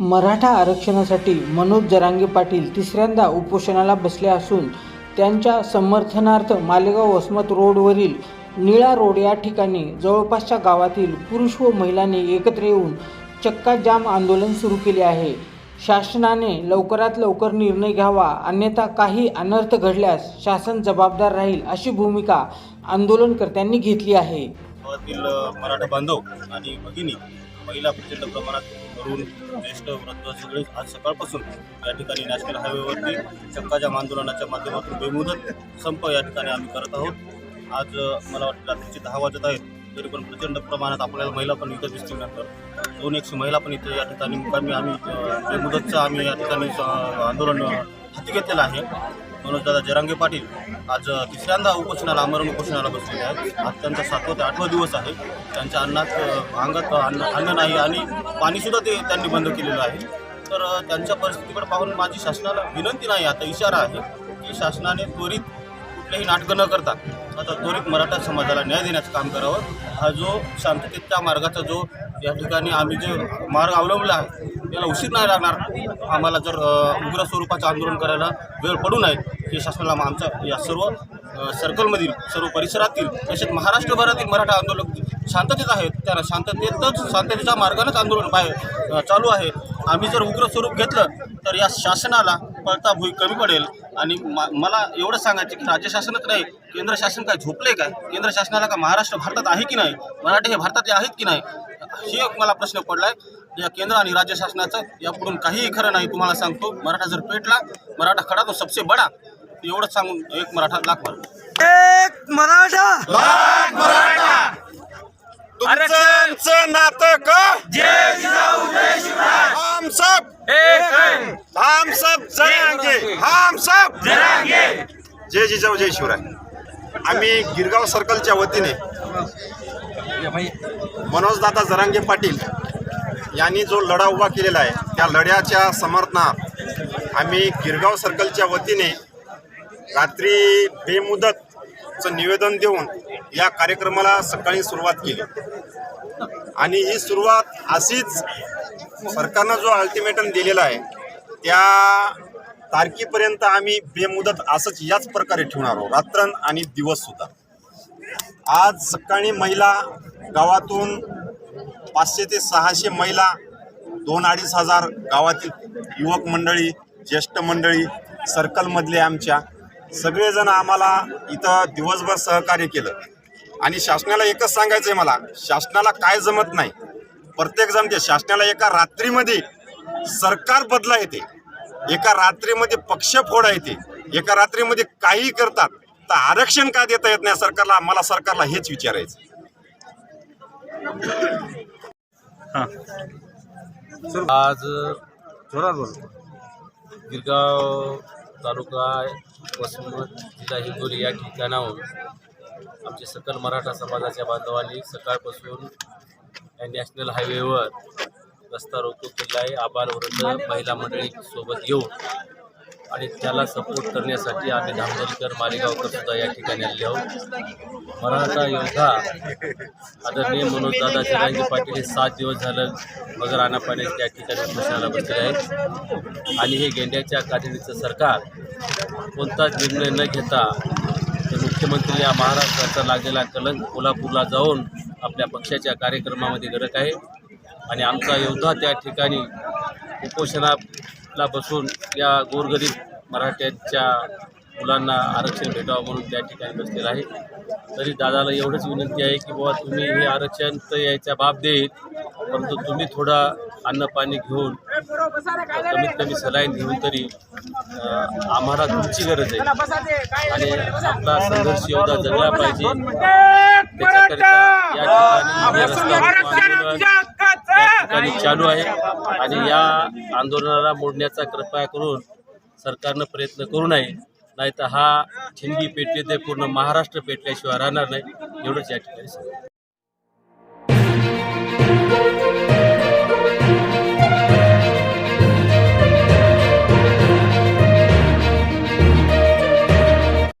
मराठा आरक्षणासाठी मनोज जरांगे पाटील तिसऱ्यांदा उपोषणाला बसले असून त्यांच्या समर्थनार्थ मालेगाव वसमत रोडवरील निळा रोड या ठिकाणी जवळपासच्या गावातील पुरुष व महिलांनी एकत्र येऊन चक्का जाम आंदोलन सुरू केले आहे. शासनाने लवकरात लवकर निर्णय घ्यावा अन्यथा काही अनर्थ घडल्यास शासन जबाबदार राहील अशी भूमिका आंदोलनकर्त्यांनी घेतली आहे. मराठा बांधव आणि भगिनी महिला प्रचंड प्रमाणात तरुण ज्येष्ठ वृद्ध सगळे आज सकाळपासून या ठिकाणी नॅशनल हायवेवरती चक्काच्या आंदोलनाच्या माध्यमातून बेमुदत संप या ठिकाणी आम्ही करत आहोत. आज मला वाटतं रात्रीचे दहा वाजत आहेत तरी पण प्रचंड प्रमाणात आपल्याला महिला पण इथं दिसतील नंतर. दोन एकशे महिला पण इथे या ठिकाणी मुकामी आम्ही बेमुदतचं आम्ही या ठिकाणी आंदोलन हाती घेतलेलं आहे. मनोजदादा जरांगे पाटील आज तिसऱ्यांदा उपोषणाला आमरण उपोषणाला बसलेले आहेत. आज त्यांचा सातवा ते आठवा दिवस आहे. त्यांच्या अन्नात अंगात अन्न अन्न नाही आणि पाणीसुद्धा ते त्यांनी बंद केलेलं आहे. तर त्यांच्या परिस्थितीकडे पाहून माझी शासनाला विनंती नाही आता इशारा आहे की शासनाने त्वरित कुठलेही नाटकं न करता आता त्वरित मराठा समाजाला न्याय देण्याचं काम करावं. हा जो शांततेच्या मार्गाचा जो या ठिकाणी आम्ही जे मार्ग अवलंबला आहे याला उशीर नाही लागणार. आम्हाला जर उग्र स्वरूपाचं आंदोलन करायला वेळ पडू नये हे शासनाला आमच्या या सर्व सर्कलमधील सर्व परिसरातील तसेच महाराष्ट्रभरातील मराठा आंदोलक शांततेत आहेत. त्यांना शांततेतच शांततेच्या मार्गानेच आंदोलन बाहेर चालू आहे. आम्ही जर उग्र स्वरूप घेतलं तर या शासनाला पळता भुई कमी पडेल. आणि मा- मला एवढं सांगायचं की राज्य शासनच नाही केंद्र शासन काय झोपले काय? केंद्र शासनाला का महाराष्ट्र भारतात आहे की नाही? मराठी हे भारतातले आहेत की नाही? हे मला प्रश्न पडला आहे या केंद्र आणि राज्य शासनाचं यापुढून काहीही खरं नाही तुम्हाला सांगतो. मराठा जर पेटला मराठा खडा तो सबसे बडा एवढंच सांगून एक मराठा लाख मार एक मराठा! तुमचं आमचं नातं का? हम सब हम सब जरांगे हम सब जय जिजाऊ जय शिवराय. आम्ही गिरगाव सर्कलच्या वतीने मनोजदादा जरांगे पाटील यांनी जो लढा उभा केलेला आहे त्या लढ्याच्या समर्थनात आम्ही गिरगाव सर्कलच्या वतीने रात्री बेमुदतचं निवेदन देऊन या कार्यक्रमाला सकाळी सुरुवात केली. आणि ही सुरुवात अशीच सरकारनं जो अल्टिमेटम दिलेला आहे त्या तारखेपर्यंत आम्ही बेमुदत असंच याच प्रकारे ठेवणार आहोत रात्र आणि दिवससुद्धा आज सकाळी महिला गावातून पाचशे ते सहाशे महिला दोन अडीच हजार गावातील युवक मंडळी ज्येष्ठ मंडळी सर्कलमधले आमच्या सगळेजण आम्हाला इथं दिवसभर सहकार्य केलं. आणि शासनाला एकच सांगायचं आहे मला शासनाला काय जमत नाही. प्रत्येक जमते ते शासनाला एका रात्रीमध्ये सरकार बदला येते. एका रात्रीमध्ये पक्ष फोडा येते. एका रात्रीमध्ये काही करतात तर आरक्षण का देता येत नाही सरकारला? मला सरकारला हेच विचारायचं हां. आज गिरगाव तालुका वसमत जिल्हा हिंगोली या ठिकाणाहून आमचे सकल मराठा समाजाच्या बांधवांनी सकाळपासून या नॅशनल हायवेवर रस्ता रोको केला आहे आबाल वृद्ध महिला मंडळी सोबत येऊन आणि त्याला सपोर्ट करण्यासाठी आम्ही धामदलकर मालेगावकर सुद्धा या ठिकाणी आले आहोत. मराठा योद्धा आदरणीय मनोजदादा जरांगे पाटील हे सात दिवस झालं मगर पाण्यात त्या ठिकाणी उपोषणाला बसले आहेत. आणि हे गेंड्याच्या काठीचं सरकार कोणताच निर्णय न घेता तर मुख्यमंत्री या महाराष्ट्राचा लागलेला कलंक कोल्हापूरला जाऊन आपल्या पक्षाच्या कार्यक्रमामध्ये करत आहे. आणि आमचा योद्धा त्या ठिकाणी ला बसून या गोरगरीब मराठ्याच्या मुलांना आरक्षण भेटावं म्हणून त्या ठिकाणी बसलेला आहे. तरी दादाला एवढंच विनंती आहे की बाबा तुम्ही हे आरक्षण तर यायच्या बाब देईल परंतु तुम्ही थोडा अन्न पाणी घेऊन कमीत कमी सलाईन घेऊन तरी आम्हाला तुमची गरज आहे. आणि आपला संघर्ष योद्धा जगला पाहिजे. त्याच्याकरिता या ठिकाणी चालू आहे. आणि या आंदोलनाला मोडण्याचा कृपया करून सरकारनं प्रयत्न करू नये. नाहीतर हा ठिणगी पेटली ते पूर्ण महाराष्ट्र पेटल्याशिवाय राहणार नाही. एवढंच या ठिकाणी